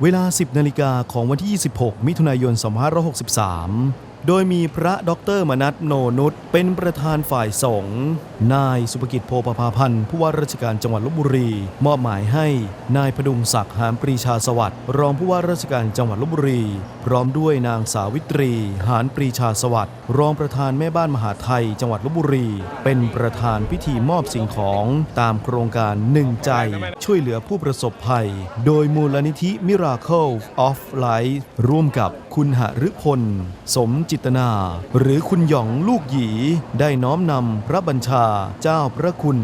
เวลา 10 นาฬิกาของวันที่ 26 มิถุนายน 2563 โดยมีพระด็อกเตอร์มนัทโนนุชเป็นประธานฝ่ายสงฆ์ นายสุภกิจโพปภาพันธ์ผู้ว่าราชการจังหวัดลบบุรี มอบหมายให้ นายพดุงศักดิ์หามปรีชาสวัสดิ์รองผู้ว่าราชการจังหวัดลบบุรี พร้อมด้วยนางสาวิตรี หานปรีชาสวัสดิ์รองประธานแม่บ้านมหาไทย จังหวัดลบบุรี เป็นประธานพิธีมอบสิ่งของตามโครงการหนึ่งใจ ช่วยเหลือผู้ประสบภัย โดยมูลนิธิ Miracle of Life ร่วมกับคุณหฤพล สมจิตนา หรือคุณหยองลูกหยีได้น้อมนำพระบัญชาเจ้าพระคุณ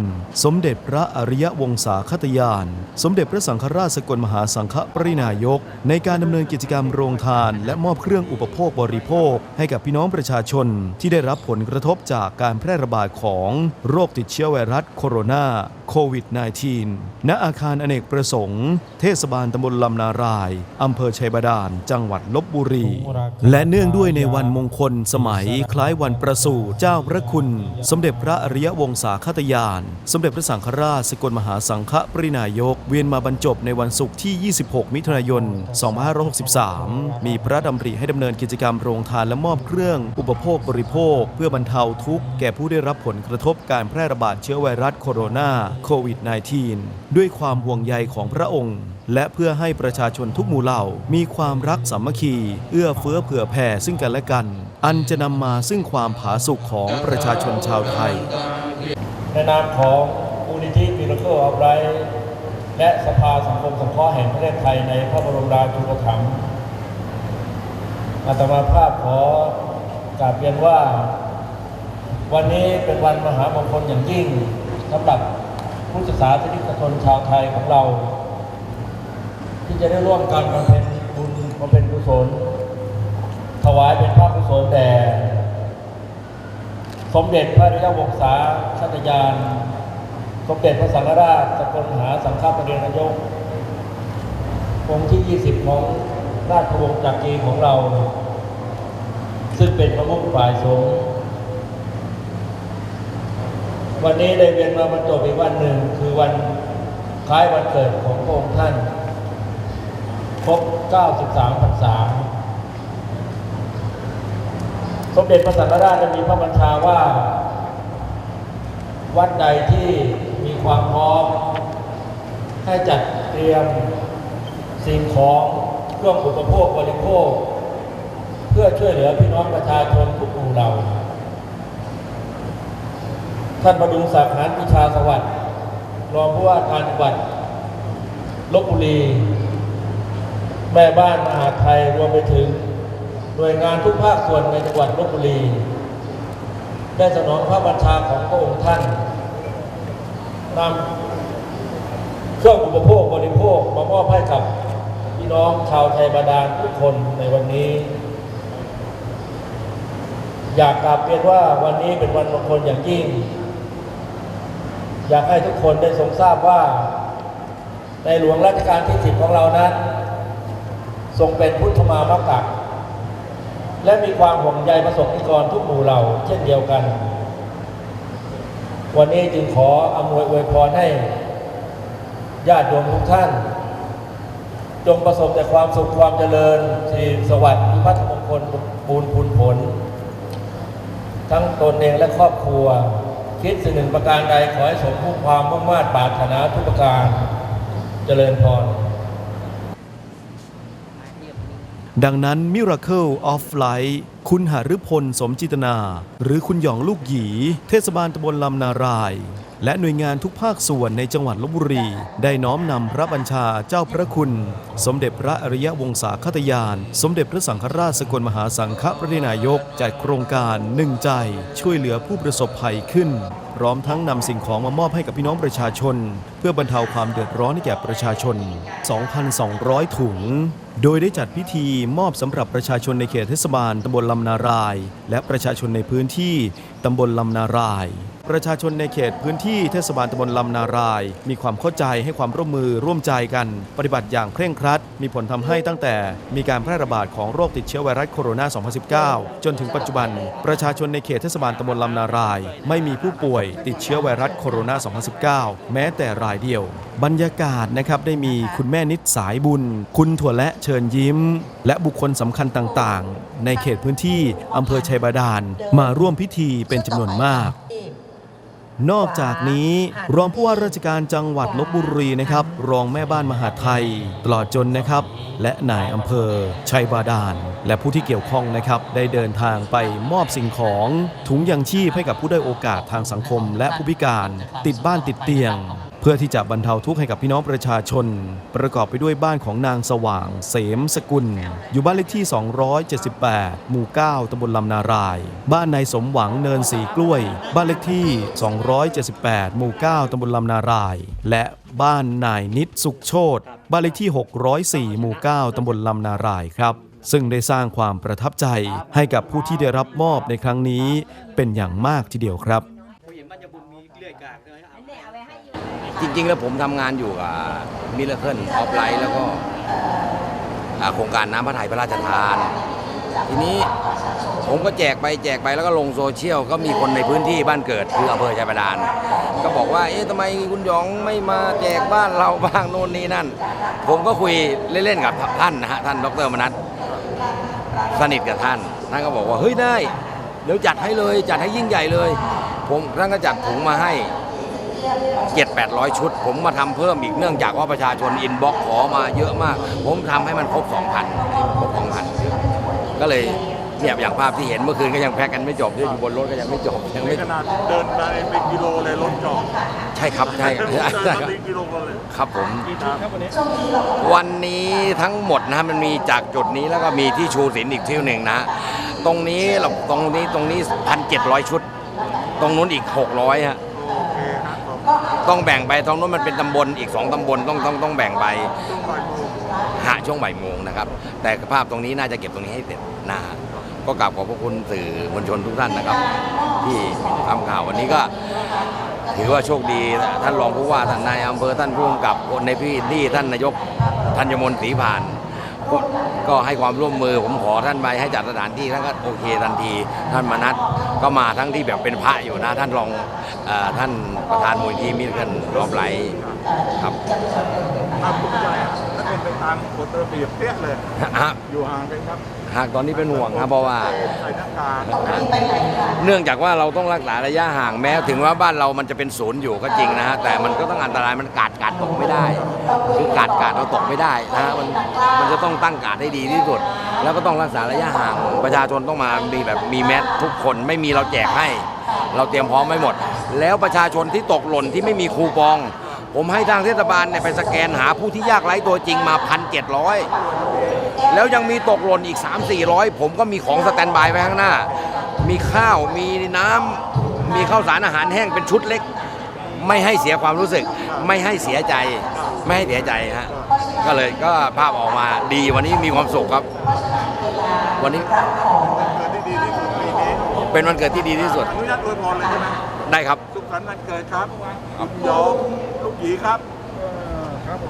สมเด็จพระอริยวงศาคตยาน สมเด็จพระสังฆราชสกลมหาสังฆปรินายก ในการดำเนินกิจกรรมโรงทาน และมอบเครื่องอุปโภคบริโภค ให้กับพี่น้องประชาชนที่ได้รับผลกระทบจากการแพร่ระบาดของโรคติดเชื้อไวรัสโคโรนา โควิด -19 ณอาคารอเนกประสงค์ เทศบาลตำบลลำนาราย อำเภอชัยบาดาล จังหวัดลบบุรี และเนื่องด้วยในวันมงคลสมัยคล้ายวันประสูติเจ้าพระคุณ สมเด็จพระอริยวงศาคตยาน สมเด็จพระสังฆราชสกลมหาสังฆปรินายก เวียนมาบรรจบในวันศุกร์ที่ 26 มิถุนายน 2563 มีพระดำริให้ดำเนินกิจกรรมโรงทานและมอบเครื่อง อุปโภคบริโภค เพื่อบรรเทาทุกข์แก่ผู้ได้รับผลกระทบการแพร่ระบาดเชื้อไวรัสโคโรนาโควิด -19 ด้วยความห่วงใยของพระองค์ และเพื่อให้ประชาชนทุกหมู่เหล่า มีความรักสามัคคี เอื้อเฟื้อเผื่อแผ่ซึ่งกันและกัน อันจะนำมาซึ่งความผาสุกของประชาชนชาวไทย ในนามของมูลนิธิมิราเคิลออฟไรและสภาสังคมสงเคราะห์แห่งประเทศไทยในพระบรมราชูปถัมภ์อาตมาภาพขอกราบเรียนว่า วันนี้เป็นวันมหามงคลอย่างยิ่งสำหรับ ผู้ศึกษาสนิกชนชาวไทยของเรา ที่จะได้ร่วมกันบำเพ็ญบุญบำเพ็ญกุศล ถวายเป็นพระกุศลแด่สมเด็จพระนเรยวงศาชาตยาน สมเด็จพระสังฆราชสกลมหาสังฆปรินายกองค์ที่ 20 ของราชวงศ์จักรีของเรา ซึ่งเป็นประมุขฝ่ายสงฆ์ วันนี้ได้เวียนมาบรรจบอีกวันหนึ่งคือวันคล้ายวันเกิดของพระองค์ท่านครบ 93พรรษา สมเด็จพระสังฆราชมีพระบัญชาว่า วัดใดที่มีความพร้อม ให้จัดเตรียมสิ่งของเครื่องอุปโภคบริโภค เพื่อช่วยเหลือพี่น้องประชาชนทุกหมู่เหล่า ท่านประดุงศักดิ์หานพิชาสวัสดิ์รองผู้ว่าการจังหวัดลบบุรี แม่บ้านมหาไทยรวมไปถึงหน่วยงานทุกภาคส่วนในจังหวัดลบบุรี ได้สนองพระบัญชาของพระองค์ท่านนำเครื่องอุปโภคบริโภคมามอบให้กับพี่น้องชาวไทยบาดาลทุกคนในวันนี้ อยากกราบเรียนว่าวันนี้เป็นวันมงคลอย่างยิ่ง อยากให้ทุกคนได้ทรงทราบว่า ในหลวงรัชกาลที่สิบของเรานั้น ทรงเป็นพุทธมามกักและมีความห่วงใยประสบนิกรทุกหมู่เหล่าเช่นเดียวกัน วันนี้จึงขออำนวยอวยพรให้ญาติโยมทุกท่าน จงประสบแต่ความสุขความเจริญสีสวัสดิ์พิพัฒนมงคลปูนพูนผล ทั้งตนเองและครอบครัว คิดสิ่งหนึ่งประการใดขอให้สมผู้ความมุ่งมา่ปรารถนาทุกประการเจริญพร ดังนั้น Miracle of Light คุณหฤพลสมจิตนา หรือคุณหยองลูกหยี เทศบาลตำบลลำนาราย และหน่วยงานทุกภาคส่วนในจังหวัดลบบุรี ได้น้อมนำพระบัญชาเจ้าพระคุณ สมเด็จพระอริยวงศาคตยาน สมเด็จพระสังฆราชสกลมหาสังฆปรินายกจัดโครงการหนึ่งใจ ช่วยเหลือผู้ประสบภัยขึ้น พร้อมทั้งนำสิ่งของมามอบให้กับพี่น้องประชาชน เพื่อบรรเทาความเดือดร้อนให้แก่ประชาชน 2,200 ถุง โดยได้จัดพิธีมอบสำหรับประชาชนในเขตเทศบาลตำบลลำนาราย และประชาชนในพื้นที่ตำบลลำนาราย ประชาชนในเขตพื้นที่เทศบาลตำบลลำนาราย มีความเข้าใจให้ความร่วมมือร่วมใจกัน ปฏิบัติอย่างเคร่งครัด มีผลทำให้ตั้งแต่มีการแพร่ระบาดของโรคติดเชื้อไวรัสโคโรนา 2019 จนถึงปัจจุบัน ประชาชนในเขตเทศบาลตำบลลำนาราย ไม่มีผู้ป่วยติดเชื้อไวรัสโคโรนา 2019 แม้แต่รายเดียว บรรยากาศนะครับได้มีคุณแม่นิดสายบุญ คุณถั่วและเชิญยิ้ม และบุคคลสำคัญต่างๆ ในเขตพื้นที่อำเภอชัยบาดาลมาร่วมพิธีเป็นจำนวนมาก นอกจากนี้รองผู้ว่าราชการจังหวัดลบบุรีนะครับ รองแม่บ้านมหาไทย ตลอดจนนะครับ และนายอำเภอ ชัยบาดาล และผู้ที่เกี่ยวข้องนะครับ ได้เดินทางไปมอบสิ่งของถุงยังชีพให้กับผู้ได้โอกาสทางสังคม และผู้พิการ ติดบ้านติดเตียง เพื่อที่จะบรรเทาทุกข์ให้กับพี่น้องประชาชน ประกอบไปด้วยบ้านของนางสว่าง เสมสกุล อยู่บ้านเลขที่ 278 หมู่ 9ตำบลลำนาราย บ้านนายสมหวังเนินสีกล้วย บ้านเลขที่ 278 หมู่ 9ตำบลลำนาราย และบ้านนายนิดสุขโชตบ้านเลขที่ 604 หมู่ 9ตำบลลำนารายครับซึ่งได้สร้างความประทับใจให้กับผู้ที่ได้รับมอบในครั้งนี้เป็นอย่างมากทีเดียวครับ จริง ๆ แล้วผมทำงานอยู่กับมิเลเคิลออฟไลท์แล้วก็อ่าโครงการน้ำพระทัยพระราชทาน ทีนี้ผมก็แจกไปแจกไปแล้วก็ลงโซเชียลก็มีคนในพื้นที่บ้านเกิดคืออำเภอชัยบาดาลก็บอกว่าเอ๊ะทำไมคุณหยองไม่มาแจกบ้านเราบ้างโน่นนี่นั่น ผมก็คุยเล่นๆกับท่านนะฮะท่านดรมนัทสนิทกับท่าน ท่านก็บอกว่าเฮ้ยได้ เดี๋ยวจัดให้เลยจัดให้ยิ่งใหญ่เลย ผมท่านก็จัดถุงมาให้ เจ็ดแปดร้อยชุด ผมมาทำเพิ่มอีกเนื่องจากว่าประชาชนอินบ็อกขอมาเยอะมาก ผมทำให้มันครบ 2,000 ครบ 2,000 ก็เลยเนี่ยอย่างภาพที่เห็นเมื่อคืนก็ยังแพ็กกันไม่จบด้วยอยู่บนรถก็ยังไม่จบยังในไม่ขนาดเดินไปเป็นกิโลเลยรถจอดใช่ครับใช่เดินใช่มาครับเป็นกิโลเลยครับผมครับวันนี้วันนี้ทั้งหมดนะมันมีจากจุดนี้แล้วก็มีที่ชูศิลป์อีกที่หนึ่งนะ ตรงนี้เราตรงนี้ตรงนี้พันเจ็ดร้อยชุด ตรงนู้นอีกหกร้อยฮะ ต้องแบ่งไปตรงนู้นมันเป็นตำบลอีกสองตำบลต้องต้องต้องแบ่งไปช่วงบ่ายโมงหาช่วงบ่ายโมงนะครับ แต่ภาพตรงนี้น่าจะเก็บตรงนี้ให้เสร็จนะก็กราบขอบพระคุณสื่อมวลชนทุกท่านนะครับ ที่ทำข่าววันนี้ก็ถือว่าโชคดีท่านรองผู้ว่าท่านนายอำเภอท่านผู้กำกับคนในพื้นที่ท่านนายกธัญมนต์ศรีผ่านก็ก็ให้ความร่วมมือผมขอท่านไปให้จัดสถานที่ท่านก็โอเคทันที ท่านมานัด ก็มาทั้งที่แบบเป็นพระอยู่นะท่านรองเออท่านประธานมูลที่มิลเกิลรอบไหลครับภาพภูมิใจอะแล้วเป็นไปตามกฎระเบียบเปี้ยเลยฮะอยู่ห่างกันครับ หากตอนนี้เป็นห่วงครับเพราะว่าใส่หน้ากากเนื่องจากว่าเราต้องรักษาระยะห่างแม้ ถึงว่าบ้านเรามันจะเป็นศูนย์อยู่ก็จริงนะฮะแต่มันก็ต้องอันตรายมันกาดกาดตกไม่ได้คือกาดกาดเราตกไม่ได้นะฮะมันมันจะต้องตั้งกาดให้ดีที่สุด แล้วก็ต้องรักษาระยะห่างประชาชนต้องมามีแบบมีแมสทุกคนไม่มีเราแจกให้ เราเตรียมพร้อมไว้หมด แล้วประชาชนที่ตกหล่นที่ไม่มีคูปอง ผมให้ทางเทศบาลเนี่ยไปสแกนหาผู้ที่ยากไร้ตัวจริงมาพันเจ็ดร้อย แล้วยังมีตกหล่นอีก 3 4 0 0 ผมก็มีของสแตนด์บายไว้ข้างหน้า มีข้าวมีน้ำมีข้าวสารอาหารแห้งเป็นชุดเล็ก ไม่ให้เสียความรู้สึก ไม่ให้เสียใจ ไม่ให้เสียใจฮะก็เลยก็ภาพออกมาดีวันนี้มีความสุขครับ วันนี้เกิดที่ดีที่สุดปีนี้เป็นวันเกิดที่ดีที่สุดอนุญาตอวยพรเลยใช่ไหมได้ครับ สุขสันต์วันเกิดครับคุณหยองลูกหยีครับ